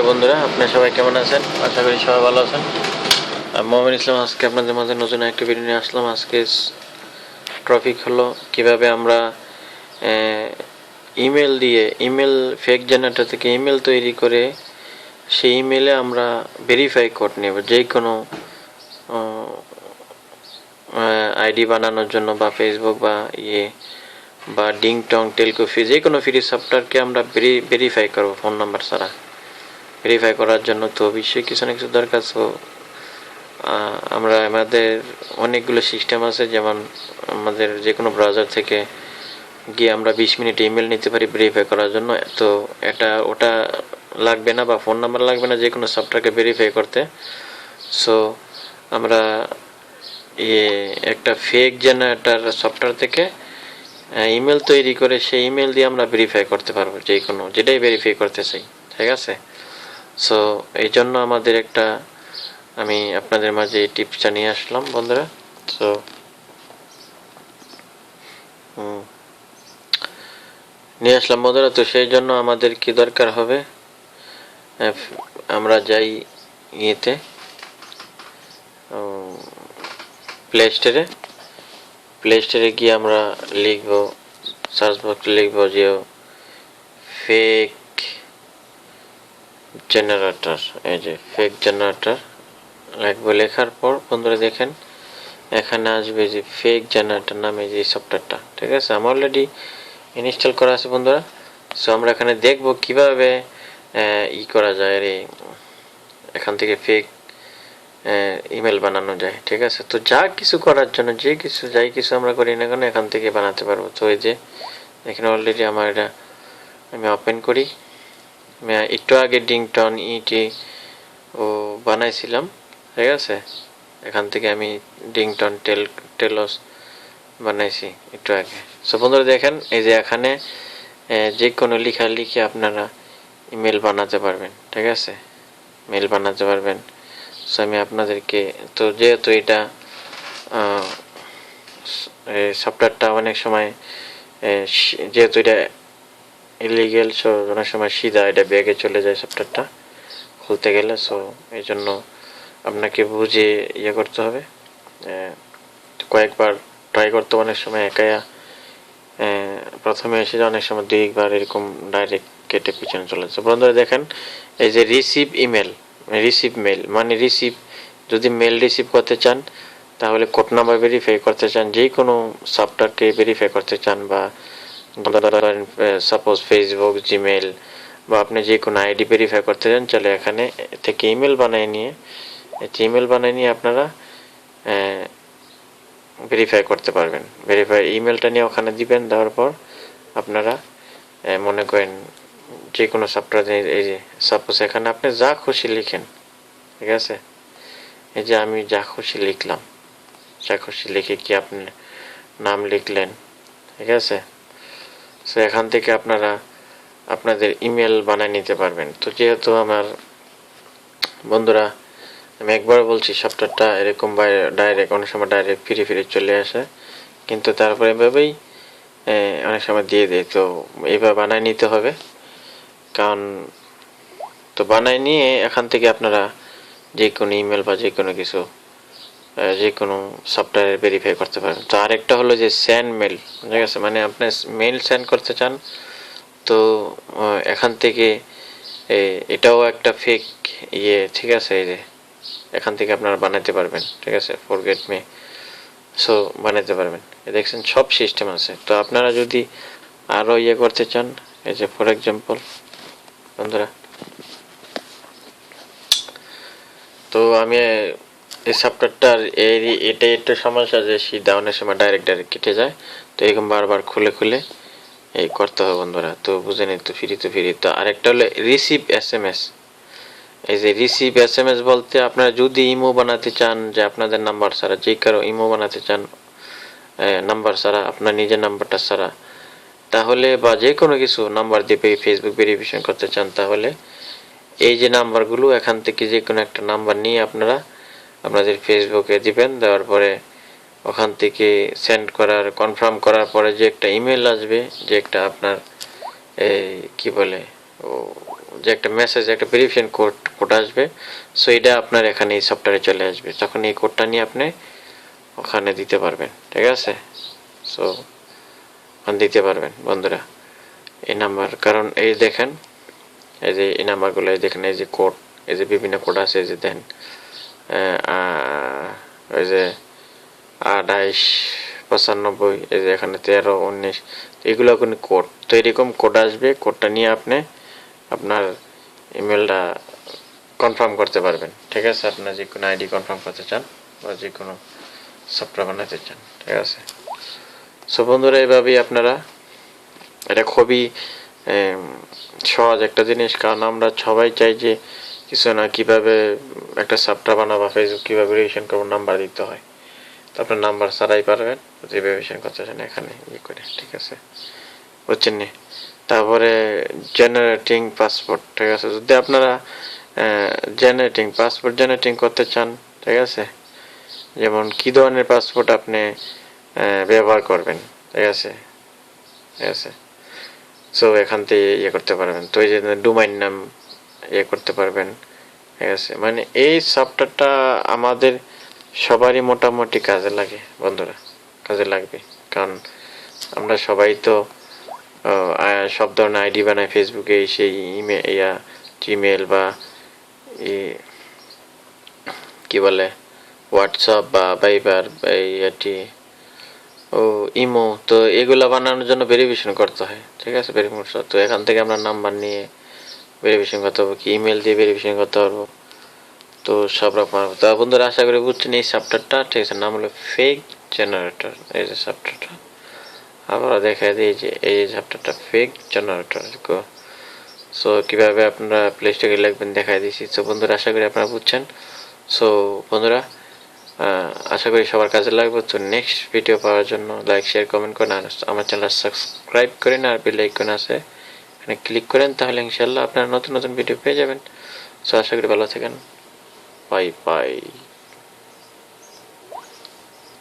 বন্ধুরা, আপনারা সবাই কেমন আছেন? আশা করি সবাই ভালো আছেন। মোহাম্মদ ইসলাম, আজকে আপনাদের মাঝে নতুন একটা ভিডিও নিয়ে আসলাম। আজকে টপিক হলো কীভাবে আমরা ইমেল দিয়ে ইমেল ফেক জেনারেটর থেকে ইমেল তৈরি করে সেই ইমেলে আমরা ভেরিফাই কোড নেব। যে কোনো আইডি বানানোর জন্য বা ফেসবুক বা ইয়ে বা ডিং টং টেলকো ফি যে কোনো ফ্রি সফটওয়্যারকে আমরা ভেরিফাই করব ফোন নাম্বার ছাড়া। ভেরিফাই করার জন্য তো অবশ্যই কিছু না কিছু দরকার তো আমরা আমাদের অনেকগুলো সিস্টেম আছে, যেমন আমাদের যে কোনো ব্রাউজার থেকে গিয়ে আমরা বিশ মিনিট ইমেল নিতে পারি ভেরিফাই করার জন্য। তো এটা, ওটা লাগবে না বা ফোন নাম্বার লাগবে না যে কোনো সফটওয়্যারকে ভেরিফাই করতে। সো আমরা ইয়ে একটা ফেক জেনারেটার সফটওয়্যার থেকে ইমেল তৈরি করে সেই ইমেল দিয়ে আমরা ভেরিফাই করতে পারব যে কোনো যেটাই ভেরিফাই করতে চাই। ঠিক আছে? সো এই জন্য আমাদের একটা, আমি আপনাদের মাঝে এই টিপসটা নিয়ে আসলাম, বন্ধুরা। সো নিয়ে আসলাম, বন্ধুরা। তো সেই জন্য আমাদের কি দরকার হবে? আমরা যাই ইয়েতে প্লে স্টোরে প্লে স্টোরে গিয়ে আমরা লিখব সার্চ বক্সে লিখব যে ফেক জেনারেটর এই যে ফেক জেনারেটর লিখব লেখার পর বন্ধুরা দেখেন, এখানে আসবে যে ফেক জেনারেটর নামে যে সফটওয়্যারটা ঠিক আছে? আমার অলরেডি ইনস্টল করা আছে বন্ধুরা। সো আমরা এখানে দেখব কীভাবে ই করা যায় রে, এখান থেকে ফেক ইমেল বানানো যায়, ঠিক আছে? তো যা কিছু করার জন্য, যে কিছু, যাই কিছু আমরা করি না কেন, এখান থেকে বানাতে পারব। তো এই যে, এখানে অলরেডি আমার এটা আমি ওপেন করি। একটু আগে ডিংটন ইটি ও বানাইছিলাম, ঠিক আছে? এখান থেকে আমি ডিংটন টেল, টেলস বানাইছি একটু আগে। সো বন্ধুরা দেখেন, এই যে এখানে যে কোনো লেখা লিখে আপনারা ইমেল বানাতে পারবেন, ঠিক আছে? মেল বানাতে পারবেন। সো আমি আপনাদেরকে, তো যেহেতু এটা সফটওয়্যারটা অনেক সময় যেহেতু এটা ইলিগেল সো অনেক সময় সিধা এটা ব্যাগে চলে যায় সফটওয়্যারটা খুলতে গেলে সো এই জন্য আপনাকে বুঝে ইয়ে করতে হবে। কয়েকবার ট্রাই করতে অনেক সময় একাই প্রথমে এসে অনেক সময় দুইবার এরকম ডাইরেক্ট কেটে পিছনে চলে যাচ্ছে বন্ধুরা দেখেন, এই যে রিসিভ ইমেল রিসিভ মেল মানে রিসিভ যদি মেল রিসিভ করতে চান, তাহলে কোড নাম্বার ভেরিফাই করতে চান যে কোনো সফটওয়্যারকে ভেরিফাই করতে চান বা সাপোজ ফেসবুক জিমেল বা আপনি যে কোনো আইডি ভেরিফাই করতে চান, চলে এখানে থেকে ইমেল বানিয়ে নিয়ে ইমেল বানিয়ে নিয়ে আপনারা ভেরিফাই করতে পারবেন। ভেরিফাই ইমেলটা নিয়ে ওখানে দিবেন, দেওয়ার পর আপনারা মনে করেন যে কোনো সফটওয়্যার এই যে সাপোজ এখানে আপনি যা খুশি লিখেন, ঠিক আছে? এই যে আমি যা খুশি লিখলাম, যা খুশি লিখে কি আপনি নাম লিখলেন, ঠিক আছে? সো এখান থেকে আপনারা আপনাদের ইমেল বানিয়ে নিতে পারবেন। তো যেহেতু আমার বন্ধুরা, আমি একবার বলছি সফটওয়্যারটা এরকম ডাইরেক্ট অনেক সময় ডাইরেক্ট ফিরে ফিরে চলে আসে। কিন্তু তারপরে এভাবেই অনেক সময় দিয়ে দেয়। তো এইভাবে বানায় নিতে হবে। কারণ, তো বানায় নিয়ে এখান থেকে আপনারা যে কোনো ইমেল বা যে কোনো কিছু যে কোনো সফটওয়্যার ভেরিফাই করতে পারেন। তো আরেকটা হলো যে স্যান্ড মেল ঠিক আছে? মানে আপনি মেল সেন্ড করতে চান, তো এখান থেকে এটাও একটা ফেক ইয়ে ঠিক আছে? এই যে, এখান থেকে আপনারা বানাতে পারবেন, ঠিক আছে? ফরগেট মে সো বানাতে পারবেন। দেখছেন, সব সিস্টেম আছে। তো আপনারা যদি আরও ইয়ে করতে চান, এই যে ফর এক্সাম্পল বন্ধুরা, তো আমি এই সফটওয়্যারটার এর এটা একটু সমস্যা যে সিধা অনেক সময় ডাইরেক্ট ডাইরেক্ট কেটে যায়। তো এরকম বারবার খুলে খুলে এই করতে হবে বন্ধুরা। তো বুঝে নিন তো ফ্রি তো ফ্রি। তো আরেকটা হলো রিসিভ এস এম এস এই যে রিসিভ এস এম এস বলতে আপনারা যদি ইমো বানাতে চান, যে আপনাদের নাম্বার ছাড়া, যে কারও ইমো বানাতে চান নাম্বার ছাড়া, আপনার নিজের নাম্বারটা ছাড়া, তাহলে বা যে কোনো কিছু নাম্বার দিয়ে ফেসবুক ভেরিফিকেশন করতে চান, তাহলে এই যে নাম্বারগুলো এখান থেকে যে কোনো একটা নাম্বার নিয়ে আপনারা আপনাদের ফেসবুকে দিবেন, দেওয়ার পরে ওখান থেকে সেন্ড করার কনফার্ম করার পরে যে একটা ইমেল আসবে, যে একটা আপনার এই কি বলে, ও, যে একটা মেসেজ একটা ভেরিফিকেশন কোড কোড আসবে সো এটা আপনার এখানে এই সফটওয়্যারে চলে আসবে। তখন এই কোডটা নিয়ে আপনি ওখানে দিতে পারবেন, ঠিক আছে? সো ওখানে দিতে পারবেন, বন্ধুরা। এই নাম্বার কারণ এই দেখেন, এই যে এই নাম্বারগুলো এই দেখেন, এই যে কোড এই যে বিভিন্ন কোড আছে, এই যে দেন। ওই যে আঠাইশ পঁচানব্বই, এই যে এখানে তেরো, উনিশ, এগুলো কোনো কোড? তো এরকম কোড আসবে, কোডটা নিয়ে আপনি আপনার ইমেলটা কনফার্ম করতে পারবেন। ঠিক আছে? আপনার যে কোনো আইডি কনফার্ম করতে চান বা যে কোনো সফটওয়্যার বানাতে চান। ঠিক আছে? সো বন্ধুরা এইভাবেই আপনারা এটা খুবই সহজ একটা জিনিস। কারণ আমরা সবাই চাই যে কিছু না কীভাবে একটা সফটওয়্যার বানাবা ফেসবুক কীভাবে রিভিশন করব নাম্বার দিতে হয়। তো আপনার নাম্বার ছাড়াই পারবেন, যে করতে চান এখানে ইয়ে করে, ঠিক আছে? বুঝছেন নি? তারপরে জেনারেটিং পাসপোর্ট ঠিক আছে? যদি আপনারা জেনারেটিং পাসপোর্ট জেনারেটিং করতে চান, ঠিক আছে? যেমন কি ধরনের পাসপোর্ট আপনি ব্যবহার করবেন, ঠিক আছে? ঠিক আছে? সো এখান থেকে ইয়ে করতে পারবেন। তো এই যে ডোমাইন নাম ইয়ে করতে পারবেন। ঠিক আছে মানে এই সফটওয়্যারটা আমাদের সবারই মোটামুটি কাজে লাগে, বন্ধুরা। কাজে লাগবে। কারণ আমরা সবাই তো সব ধরনের আইডি বানাই ফেসবুকে, সেই ইমেল ইয়া জিমেল বা কি বলে, হোয়াটসঅ্যাপ বা ভাইবার এই এটি ও, ইমো, তো এগুলা বানানোর জন্য ভেরিফিকেশন করতে হয়। ঠিক আছে, ভেরিফিকেশন তো এখান থেকে আমরা নাম্বার নিয়ে ভেরিফিকেশন করতে হবে কি? ইমেল দিয়ে ভেরিফিকেশন করতে পারব তো সব রকম তো বন্ধুরা, আশা করি বুঝছেন এই সফটওয়্যারটা ঠিক আছে, নাম হলো ফেক জেনারেটর এই যে সফটওয়্যারটা আবার দেখা দিই যে এই সফটওয়্যারটা ফেক জেনারেটর সো কীভাবে আপনারা প্লে স্টোরে লিখবেন দেখাই দিয়েছি। তো বন্ধুরা, আশা করি আপনারা বুঝছেন। সো বন্ধুরা আশা করি সবার কাজে লাগবে। তো নেক্সট ভিডিও পাওয়ার জন্য লাইক শেয়ার কমেন্ট করেন আর আমার চ্যানেল সাবস্ক্রাইব করেন আর বেল আইকন আছে। এখানে ক্লিক করেন, তাহলে ইনশাল্লাহ আপনারা নতুন নতুন ভিডিও পেয়ে যাবেন। সো আশা করি ভালো থাকেন। Bye bye